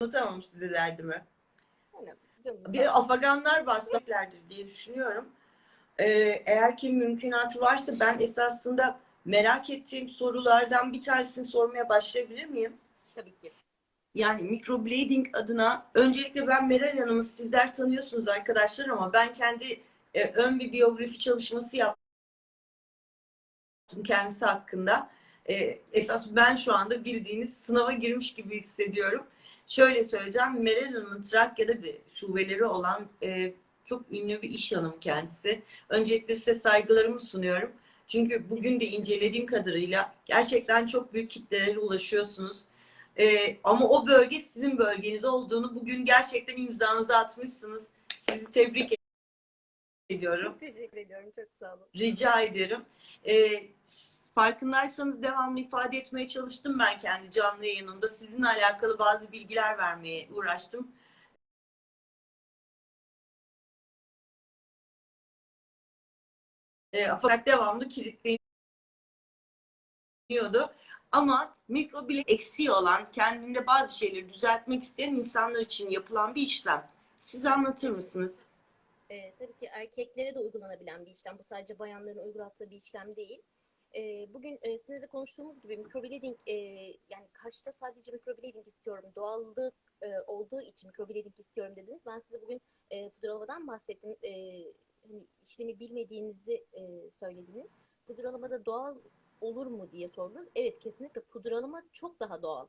anlatamam size derdimi. Bir afaganlar bahsetlerdir diye düşünüyorum. Ee, eğer ki mümkünatı varsa ben esasında merak ettiğim sorulardan bir tanesini sormaya başlayabilir miyim? Tabii ki. Yani microblading adına öncelikle ben Meral Hanım'ı sizler tanıyorsunuz arkadaşlar ama ben kendi e, ön bir biyografi çalışması yaptım kendisi hakkında. E, esas ben şu anda bildiğiniz sınava girmiş gibi hissediyorum. Şöyle söyleyeceğim. Meral Hanım'ın Trakya'da bir şubeleri olan e, çok ünlü bir iş hanımı kendisi. Öncelikle size saygılarımı sunuyorum. Çünkü bugün de incelediğim kadarıyla gerçekten çok büyük kitlelere ulaşıyorsunuz. Ee, ama o bölge sizin bölgeniz olduğunu bugün gerçekten imzanızı atmışsınız. Sizi tebrik ediyorum. Çok teşekkür ediyorum. Çok sağ olun. Rica ederim. Ee, farkındaysanız devamlı ifade etmeye çalıştım ben kendi canlı yayınımda. Sizinle alakalı bazı bilgiler vermeye uğraştım. Ee, fakat devamlı kilitleniyordu. Ama mikro bile eksiği olan, kendinde bazı şeyleri düzeltmek isteyen insanlar için yapılan bir işlem. Siz anlatır mısınız? Ee, tabii ki erkeklere de uygulanabilen bir işlem. Bu sadece bayanların uygulattığı bir işlem değil. Bugün sizinle de konuştuğumuz gibi microblading e, yani kaşta sadece microblading istiyorum. Doğallık olduğu için microblading istiyorum dediniz. Ben size bugün pudralamadan bahsettim. E, hani işlemi bilmediğinizi söylediniz. Pudralamada doğal olur mu diye sordunuz. Evet kesinlikle pudralama çok daha doğal.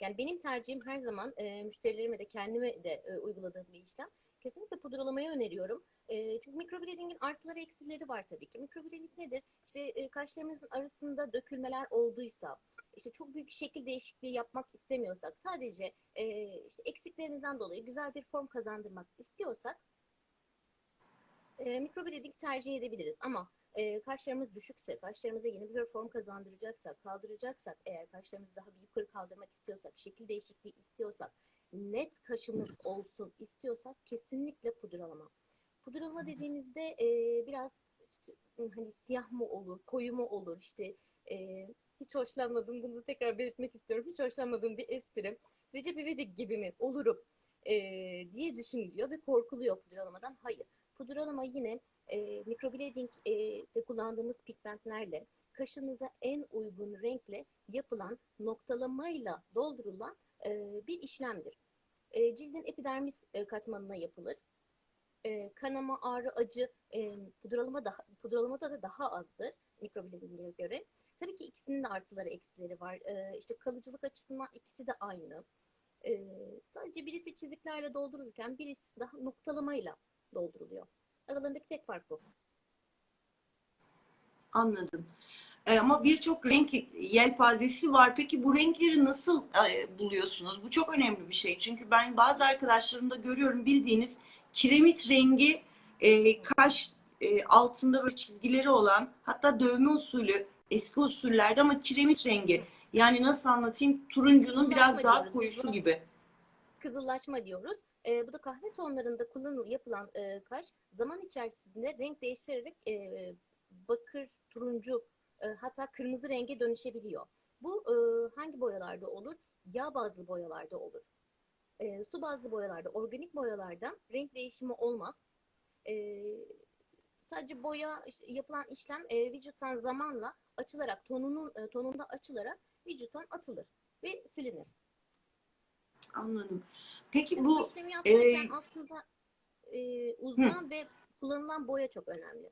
Yani benim tercihim her zaman müşterilerime de kendime de uyguladığım bir işlem. Kesinlikle pudralamayı öneriyorum. E, çünkü microblading'in artıları eksileri var tabii ki. Microblading nedir? İşte e, kaşlarımızın arasında dökülmeler olduysa, işte çok büyük şekil değişikliği yapmak istemiyorsak, sadece e, işte eksiklerimizden dolayı güzel bir form kazandırmak istiyorsak e, microblading tercih edebiliriz. Ama e, kaşlarımız düşükse, kaşlarımıza yeni bir form kazandıracaksak, kaldıracaksak, eğer kaşlarımızı daha bir yukarı kaldırmak istiyorsak, şekil değişikliği istiyorsak, net kaşımız olsun istiyorsak kesinlikle pudralama. Pudralama dediğimizde e, biraz hani siyah mı olur, koyu mu olur işte e, hiç hoşlanmadığım bunu tekrar belirtmek istiyorum. Hiç hoşlanmadığım bir espri. Recep İvedik gibi mi olurum e, diye düşünülüyor ve korkuluyor pudralamadan. Hayır. Pudralama yine e, microblading'de kullandığımız pigmentlerle kaşınıza en uygun renkle yapılan noktalamayla doldurulan e, bir işlemdir. E, cildin epidermis e, katmanına yapılır. Kanama, ağrı, acı e, pudralama daha, pudralamada da daha azdır mikroblading'e göre. Tabii ki ikisinin de artıları eksileri var. E, işte kalıcılık açısından ikisi de aynı. Sadece birisi çiziklerle doldurulurken birisi daha noktalamayla dolduruluyor. Aralarındaki tek fark bu. Anladım. E, ama birçok renk yelpazesi var. Peki bu renkleri nasıl e, buluyorsunuz? Bu çok önemli bir şey. Çünkü ben bazı arkadaşlarımda görüyorum bildiğiniz kiremit rengi e, kaş e, altında böyle çizgileri olan hatta dövme usulü eski usullerde ama kiremit rengi. Yani nasıl anlatayım? Turuncunun biraz daha koyusu gibi. Kızıllaşma diyoruz. E, bu da kahve tonlarında kullanıl yapılan e, kaş zaman içerisinde renk değiştirerek e, bakır, turuncu e, hatta kırmızı renge dönüşebiliyor. Bu e, hangi boyalarda olur? Yağ bazlı boyalarda olur. E, su bazlı boyalarda, organik boyalarda renk değişimi olmaz. E, sadece boya yapılan işlem e, vücuttan zamanla açılarak tonunun e, tonunda açılarak vücuttan atılır ve silinir. Anladım. Peki Yani bu işlemi yaparken e, aslında e, uzman ve kullanılan boya çok önemli.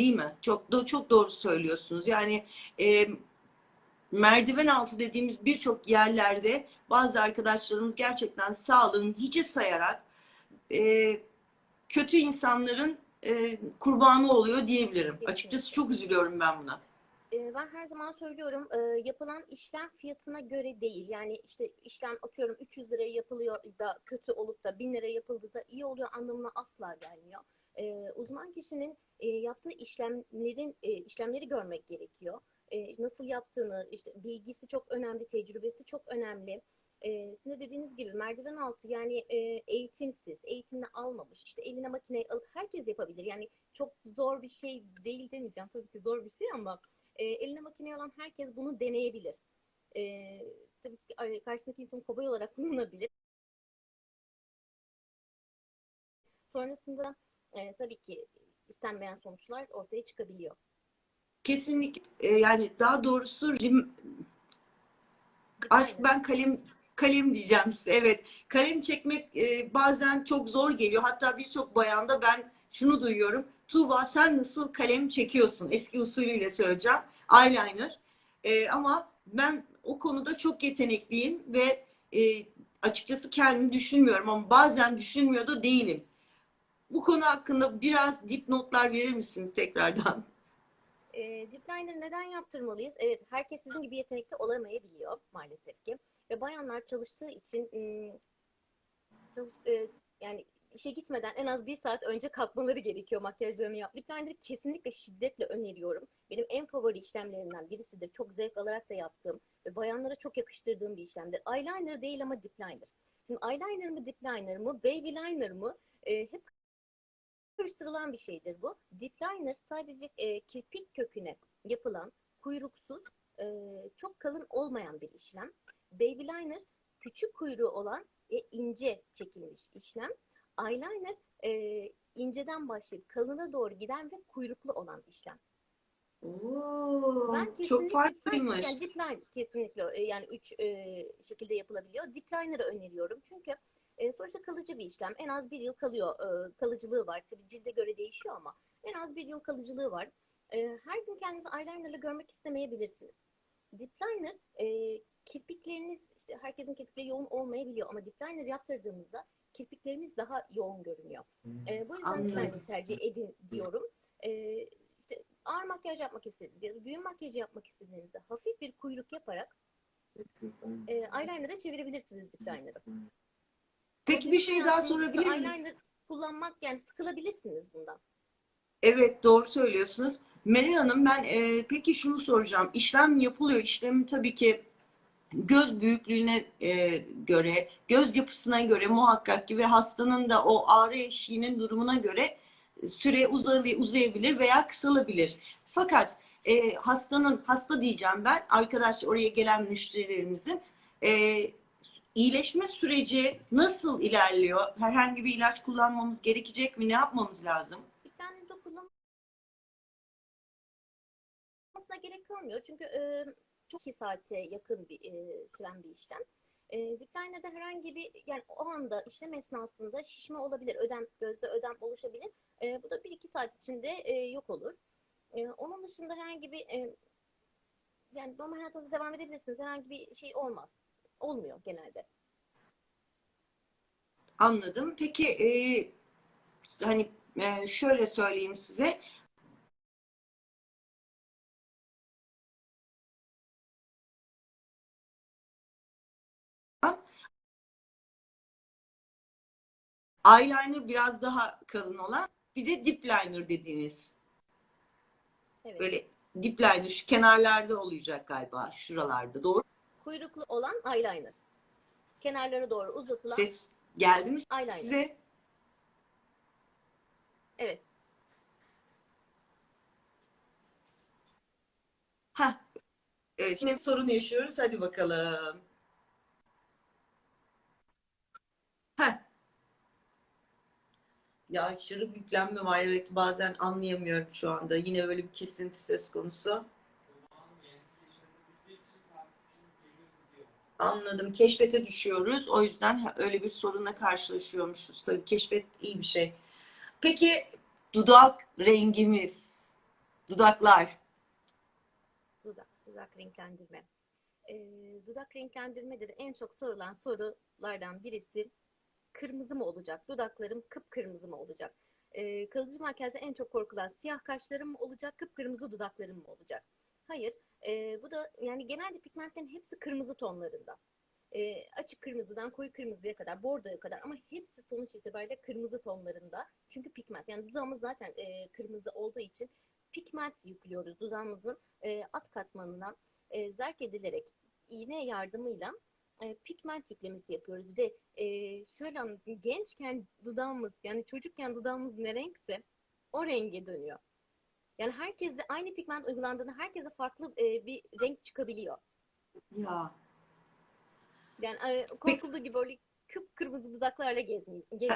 Değil mi? Çok do çok doğru söylüyorsunuz. Yani e, merdiven altı dediğimiz birçok yerlerde bazı arkadaşlarımız gerçekten sağlığını hiçe sayarak e, kötü insanların e, kurbanı oluyor diyebilirim. Kesinlikle. Açıkçası çok üzülüyorum ben buna. Ben her zaman söylüyorum yapılan işlem fiyatına göre değil. Yani işte işlem atıyorum 300 liraya yapılıyor da kötü olup da 1000 liraya yapıldı da iyi oluyor anlamına asla gelmiyor. E, uzman kişinin e, yaptığı işlemlerin e, işlemleri görmek gerekiyor. E, nasıl yaptığını, işte bilgisi çok önemli, tecrübesi çok önemli. E, sizin de dediğiniz gibi merdiven altı yani e, eğitimsiz, eğitimini almamış, işte eline makineyi alıp herkes yapabilir. Yani çok zor bir şey değil demeyeceğim tabii ki zor bir şey ama e, eline makineyi alan herkes bunu deneyebilir. E, tabii ki karşısındaki insanı kobay olarak kullanabilir. Sonrasında e, tabii ki istenmeyen sonuçlar ortaya çıkabiliyor. Kesinlikle e, yani daha doğrusu rim- artık ben kalem kalem diyeceğim size. Evet. Kalem çekmek e, bazen çok zor geliyor. Hatta birçok bayanda ben şunu duyuyorum. Tuğba sen nasıl kalem çekiyorsun? Eski usulüyle söyleyeceğim. Eyeliner. E, ama ben o konuda çok yetenekliyim ve e, açıkçası kendimi düşünmüyorum ama bazen düşünmüyor da değilim. Bu konu hakkında biraz dipnotlar verir misiniz tekrardan? E, dip liner neden yaptırmalıyız? Evet, herkes sizin gibi yetenekli olamayabiliyor maalesef ki. Ve bayanlar çalıştığı için ım, çalış, e, yani işe gitmeden en az bir saat önce kalkmaları gerekiyor makyajlarını yap. Lip liner'ı kesinlikle şiddetle öneriyorum. Benim en favori işlemlerimden birisidir. Çok zevk alarak da yaptığım ve bayanlara çok yakıştırdığım bir işlemdir. Eyeliner değil ama dip liner. Şimdi eyeliner mı dip liner mı, baby liner mı e, hep karıştırılan bir şeydir bu. Dip liner sadece e, kirpik köküne yapılan kuyruksuz, e, çok kalın olmayan bir işlem. Baby liner küçük kuyruğu olan ve ince çekilmiş işlem. Eyeliner e, inceden başlayıp kalına doğru giden ve kuyruklu olan işlem. Oo, Ben çok farklıymış. yani dip liner kesinlikle e, yani üç e, şekilde yapılabiliyor. Dip liner'ı öneriyorum çünkü e, sonuçta kalıcı bir işlem. En az bir yıl kalıyor. e, kalıcılığı var. Tabii cilde göre değişiyor ama en az bir yıl kalıcılığı var. E, her gün kendinizi eyeliner'la görmek istemeyebilirsiniz. Dip liner e, kirpikleriniz işte herkesin kirpikleri yoğun olmayabiliyor ama dip liner yaptırdığımızda kirpiklerimiz daha yoğun görünüyor. E, bu yüzden dip liner tercih edin diyorum. E, işte ağır makyaj yapmak istediğinizde ya da düğün makyajı yapmak istediğinizde hafif bir kuyruk yaparak e, eyeliner'a çevirebilirsiniz dip liner'ı. Peki bir şey daha sorabilir miyim? Eyeliner kullanmak yani sıkılabilirsiniz bundan. Evet doğru söylüyorsunuz. Meral Hanım ben e, peki şunu soracağım. İşlem yapılıyor. İşlem tabii ki göz büyüklüğüne e, göre, göz yapısına göre muhakkak ki ve hastanın da o ağrı eşiğinin durumuna göre süre uzay- uzayabilir veya kısalabilir. Fakat e, hastanın, hasta diyeceğim ben, arkadaş oraya gelen müşterilerimizin e, iyileşme süreci nasıl ilerliyor? Herhangi bir ilaç kullanmamız gerekecek mi? Ne yapmamız lazım? Dip liner'da kullanılmasına gerek kalmıyor. Çünkü e, çok 2 saate yakın bir e, süren bir işlem. E, dip liner'da herhangi bir yani o anda işlem esnasında şişme olabilir. Ödem, gözde ödem oluşabilir. E, bu da 1-2 saat içinde e, yok olur. E, onun dışında herhangi bir e, yani normal hayatınıza devam edebilirsiniz. Herhangi bir şey olmaz. Olmuyor genelde. Anladım. Peki e, hani e, şöyle söyleyeyim size. Eyeliner biraz daha kalın olan bir de dip liner dediğiniz. Evet. Böyle dip liner şu kenarlarda olacak galiba şuralarda. Doğru Kuyruklu olan eyeliner. Kenarlara doğru uzatılan ses geldi mi eyeliner. size? Evet. Ha. Evet, şimdi sorun yaşıyoruz. Hadi bakalım. Ha. Ya aşırı yüklenme var. Evet bazen anlayamıyorum şu anda. Yine böyle bir kesinti söz konusu. Anladım. Keşfete düşüyoruz. O yüzden öyle bir sorunla karşılaşıyormuşuz. Tabii keşfet iyi bir şey. Peki dudak rengimiz, dudaklar. Dudak, dudak renklendirme. Ee, dudak renklendirmede de en çok sorulan sorulardan birisi kırmızı mı olacak? Dudaklarım kıpkırmızı mı olacak? Ee, kalıcı makyajda en çok korkulan siyah kaşlarım mı olacak? Kıpkırmızı dudaklarım mı olacak? Hayır. Ee, bu da yani genelde pigmentlerin hepsi kırmızı tonlarında. Ee, açık kırmızıdan koyu kırmızıya kadar, bordoya kadar ama hepsi sonuç itibariyle kırmızı tonlarında. Çünkü pigment yani dudağımız zaten e, kırmızı olduğu için pigment yüklüyoruz dudağımızın e, alt katmanından e, zerk edilerek iğne yardımıyla e, pigment yüklemesi yapıyoruz ve e, şöyle anlatayım gençken dudağımız yani çocukken dudağımız ne renkse o renge dönüyor. Yani herkeste aynı pigment uygulandığında herkese farklı e, bir renk çıkabiliyor. Ya Yani e, korkulduğu gibi böyle kıpkırmızı dudaklarla kesinlikle.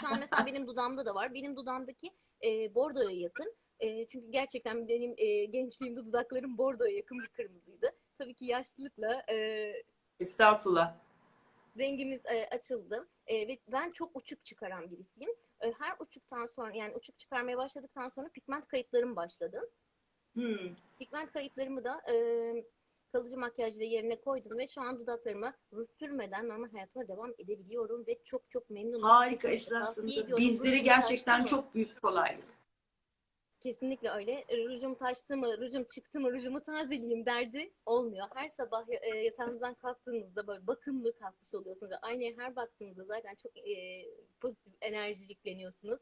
Şu an mesela benim dudağımda da var. Benim dudağımdaki e, bordoya yakın. E, çünkü gerçekten benim e, gençliğimde dudaklarım bordoya yakın bir kırmızıydı. Tabii ki yaşlılıkla e, Estağfurullah. rengimiz e, açıldı. E, ve ben çok uçuk çıkaran birisiyim. E, her uçuktan sonra yani uçuk çıkarmaya başladıktan sonra pigment kayıplarım başladı. Hmm. Pigment kayıplarımı da e, kalıcı makyajla yerine koydum ve şu an dudaklarıma ruj sürmeden normal hayatıma devam edebiliyorum ve çok çok memnunum. Harika ediyorum. Bizleri gerçekten çok büyük kolaylık. Kesinlikle öyle. Rujum taştı mı, rujum çıktı mı, rujumu tazeleyeyim derdi olmuyor. Her sabah e, yatağınızdan kalktığınızda böyle bakımlı kalkmış oluyorsunuz. Aynaya her baktığınızda zaten çok e, pozitif enerji yükleniyorsunuz.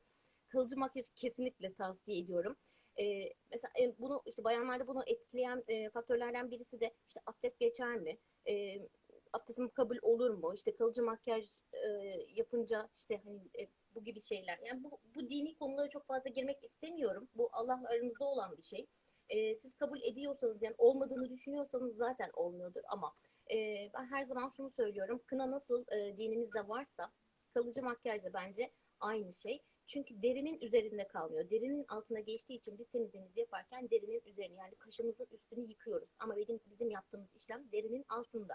Kalıcı makyajı kesinlikle tavsiye ediyorum. E, mesela e, bunu işte bayanlarda bunu etkileyen e, faktörlerden birisi de işte abdest geçer mi? E, abdestim kabul olur mu? İşte kalıcı makyaj e, yapınca işte hani e, bu gibi şeyler. Yani bu, bu dini konulara çok fazla girmek istemiyorum. Bu Allah'la aramızda olan bir şey. Ee, siz kabul ediyorsanız yani olmadığını düşünüyorsanız zaten olmuyordur ama e, ben her zaman şunu söylüyorum. Kına nasıl e, dinimizde varsa kalıcı makyaj da bence aynı şey. Çünkü derinin üzerinde kalmıyor. Derinin altına geçtiği için biz temizliğimizi yaparken derinin üzerine yani kaşımızın üstünü yıkıyoruz. Ama benim bizim yaptığımız işlem derinin altında.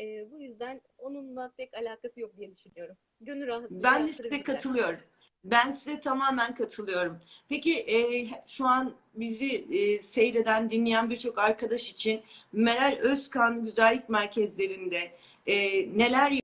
Ee, bu yüzden onunla pek alakası yok diye düşünüyorum. Gönül rahatlığı Ben de size katılıyorum. Ben size tamamen katılıyorum. Peki e, şu an bizi e, seyreden, dinleyen birçok arkadaş için Meral Özkan Güzellik Merkezlerinde e, neler